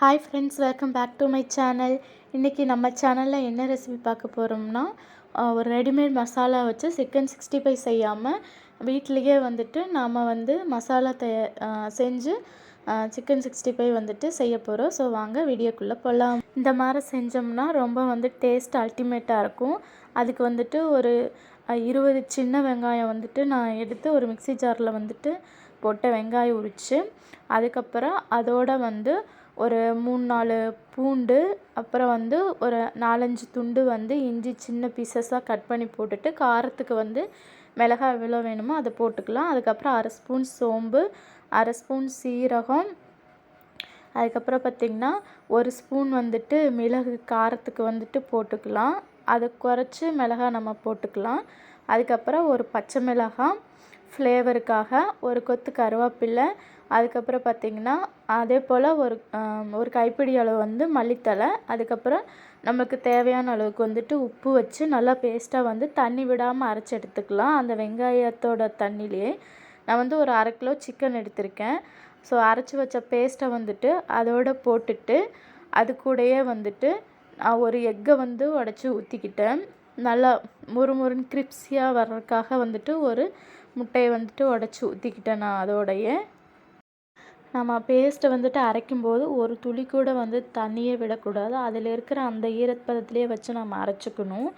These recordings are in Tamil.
Hi friends welcome back to my channel இன்றைக்கி நம்ம சேனலில் என்ன ரெசிபி பார்க்க போகிறோம்னா ஒரு ரெடிமேட் மசாலா வச்சு சிக்கன் சிக்ஸ்டி ஃபைவ் செய்யாமல் வீட்லேயே வந்துட்டு நாம் வந்து மசாலா தய செஞ்சு சிக்கன் சிக்ஸ்டி ஃபைவ் வந்துட்டு செய்ய போகிறோம் ஸோ வாங்க வீடியோக்குள்ளே போகலாம் இந்த மாதிரி செஞ்சோம்னா ரொம்ப வந்து டேஸ்ட் அல்டிமேட்டாக இருக்கும். அதுக்கு வந்துட்டு ஒரு இருபது சின்ன வெங்காயம் வந்துட்டு நான் எடுத்து ஒரு மிக்சி ஜாரில் வந்துட்டு போட்ட வெங்காயம் உரித்து அதுக்கப்புறம் அதோடு வந்து ஒரு மூணு நாலு பூண்டு அப்புறம் வந்து ஒரு நாலஞ்சு துண்டு வந்து இஞ்சி சின்ன பீசஸாக கட் பண்ணி போட்டுட்டு காரத்துக்கு வந்து மிளகாய் எவ்வளோ வேணுமோ அதை போட்டுக்கலாம். அதுக்கப்புறம் அரை ஸ்பூன் சோம்பு அரை ஸ்பூன் சீரகம் அதுக்கப்புறம் பார்த்திங்கன்னா ஒரு ஸ்பூன் வந்துட்டு மிளகு காரத்துக்கு வந்துட்டு போட்டுக்கலாம். அதை குறைச்சி மிளகாய் நம்ம போட்டுக்கலாம். அதுக்கப்புறம் ஒரு பச்சை மிளகாய் ஃப்ளேவருக்காக ஒரு கொத்து கருவேப்பில்லை அதுக்கப்புறம் பார்த்திங்கன்னா அதே போல் ஒரு ஒரு கைப்பிடி அளவு வந்து மல்லித்தழை அதுக்கப்புறம் நமக்கு தேவையான அளவுக்கு வந்துட்டு உப்பு வச்சு நல்லா பேஸ்ட்டாக வந்து தண்ணி விடாமல் அரைச்சி எடுத்துக்கலாம். அந்த வெங்காயத்தோட தண்ணிலேயே நான் வந்து ஒரு அரை கிலோ சிக்கன் எடுத்திருக்கேன். ஸோ அரைச்சி வச்ச பேஸ்ட்டை வந்துட்டு அதோடு போட்டுட்டு அது கூடயே வந்துட்டு நான் ஒரு எக்கை வந்து உடச்சி ஊற்றிக்கிட்டேன் நல்லா முறுமுறுன்னு கிரிப்ஸியாக வர்றதுக்காக வந்துட்டு ஒரு முட்டையை வந்துட்டு உடச்சி ஊற்றிக்கிட்டேன் நான் அதோடைய. நம்ம பேஸ்ட்டை வந்துட்டு அரைக்கும்போது ஒரு துளி கூட வந்து தண்ணியே விடக்கூடாது. அதில் இருக்கிற அந்த ஈரப்பதத்திலே வச்சு நம்ம அரைச்சிக்கணும்.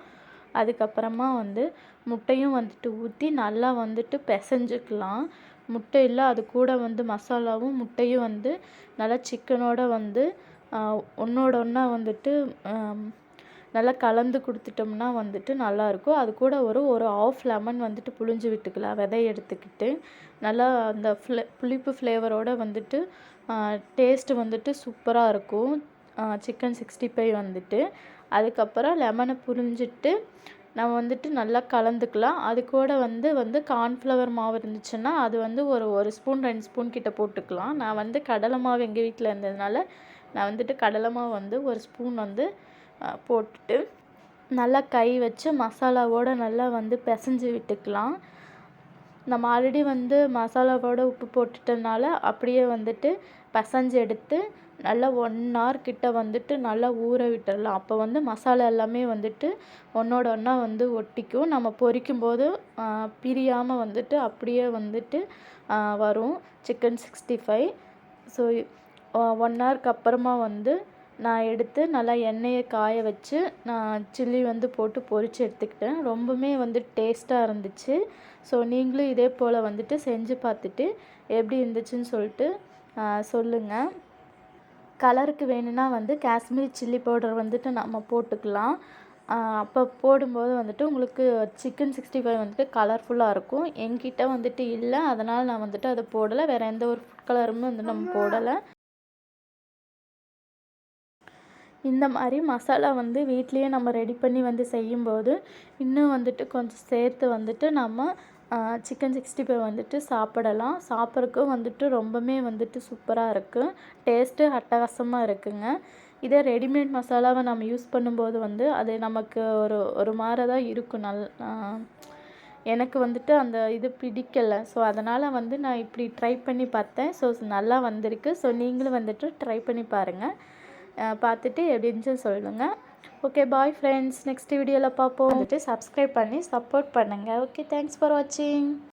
அதுக்கப்புறமா வந்து முட்டையும் வந்துட்டு ஊற்றி நல்லா வந்துட்டு பிசைஞ்சிக்கலாம். முட்டையில் அது கூட வந்து மசாலாவும் முட்டையும் வந்து நல்லா சிக்கனோடு வந்து ஒன்றோட ஒன்றா வந்துட்டு நல்லா கலந்து கொடுத்துட்டோம்னா வந்துட்டு நல்லாயிருக்கும். அது கூட ஒரு ஒரு ஆஃப் லெமன் வந்துட்டு புழிஞ்சு விட்டுக்கலாம் விதை எடுத்துக்கிட்டு. நல்லா அந்த ஃப்ளே புளிப்பு ஃப்ளேவரோடு வந்துட்டு டேஸ்ட்டு வந்துட்டு சூப்பராக இருக்கும். சிக்கன் சிக்ஸ்டி ஃபைவ் வந்துட்டு. அதுக்கப்புறம் லெமனை புரிஞ்சிட்டு நம்ம வந்துட்டு நல்லா கலந்துக்கலாம். அது கூட வந்து வந்து கார்ன்ஃப்ளவர் மாவு இருந்துச்சுன்னா அது வந்து ஒரு ஒரு ஸ்பூன் ரெண்டு ஸ்பூன் கிட்ட போட்டுக்கலாம். நான் வந்து கடலை மாவு எங்கள் வீட்டில் இருந்ததுனால நான் வந்துட்டு கடலை மாவு வந்து ஒரு ஸ்பூன் வந்து போட்டுட்டு நல்லா கை வச்சு மசாலாவோடு நல்லா வந்து பிசைஞ்சி விட்டுக்கலாம். நம்ம ஆல்ரெடி வந்து மசாலாவோட உப்பு போட்டுட்டனால அப்படியே வந்துட்டு பிசைஞ்சு எடுத்து நல்லா ஒன் ஹவர் கிட்ட வந்துட்டு நல்லா ஊற விட்டுடலாம் அப்போ வந்து மசாலா எல்லாமே வந்துட்டு ஒன்றோட ஒன்றா வந்து ஒட்டிக்கும். நம்ம பொரிக்கும் போது பிரியாமல் வந்துட்டு அப்படியே வந்துட்டு வரும். Chicken sixty five so one ஹவருக்கு அப்புறமா வந்து நான் எடுத்து நல்லா எண்ணெயை காய வச்சு நான் சில்லி வந்து போட்டு பொரித்து எடுத்துக்கிட்டேன். ரொம்பவுமே வந்து டேஸ்ட்டாக இருந்துச்சு. ஸோ நீங்களும் இதே போல் வந்துட்டு செஞ்சு பார்த்துட்டு எப்படி இருந்துச்சுன்னு சொல்லிட்டு சொல்லுங்கள் கலருக்கு வேணும்னா வந்து காஷ்மீரி சில்லி பவுடர் வந்துட்டு நம்ம போட்டுக்கலாம். அப்போ போடும்போது வந்துட்டு உங்களுக்கு சிக்கன் சிக்ஸ்டி ஃபைவ் வந்துட்டு கலர்ஃபுல்லாக இருக்கும். என்கிட்ட வந்துட்டு இல்லை. அதனால் நான் வந்துட்டு அதை போடலை. வேறு எந்த ஒரு ஃபுட் கலருமே வந்து நம்ம போடலை. இந்த மாதிரி மசாலா வந்து வீட்லேயே நம்ம ரெடி பண்ணி வந்து செய்யும்போது இன்னும் வந்துட்டு கொஞ்சம் சேர்த்து வந்துட்டு நம்ம சிக்கன் சிக்ஸ்டி ஃபைவ் வந்துட்டு சாப்பிடலாம். சாப்பிட்றக்கும் வந்துட்டு ரொம்பவுமே வந்துட்டு சூப்பராக இருக்குது டேஸ்ட்டு அட்டகாசமாக இருக்குங்க. இதே ரெடிமேட் மசாலாவை நம்ம யூஸ் பண்ணும்போது வந்து அது நமக்கு ஒரு ஒரு மாதிரி தான் இருக்கும். நல் எனக்கு வந்துட்டு அந்த இது பிடிக்கலை. ஸோ அதனால் வந்து நான் இப்படி ட்ரை பண்ணி பார்த்தேன். ஸோ நல்லா வந்திருக்கு. ஸோ நீங்களும் வந்துட்டு ட்ரை பண்ணி பாருங்கள் பார்த்துட்டு எப்படின்னு சொல்லுங்கள் ஓகே பாய் ஃப்ரெண்ட்ஸ் நெக்ஸ்ட் வீடியோவில் பார்ப்போம். வந்துட்டு சப்ஸ்கிரைப் பண்ணி சப்போர்ட் பண்ணுங்கள் ஓகே தேங்க்ஸ் ஃபார் வாட்சிங்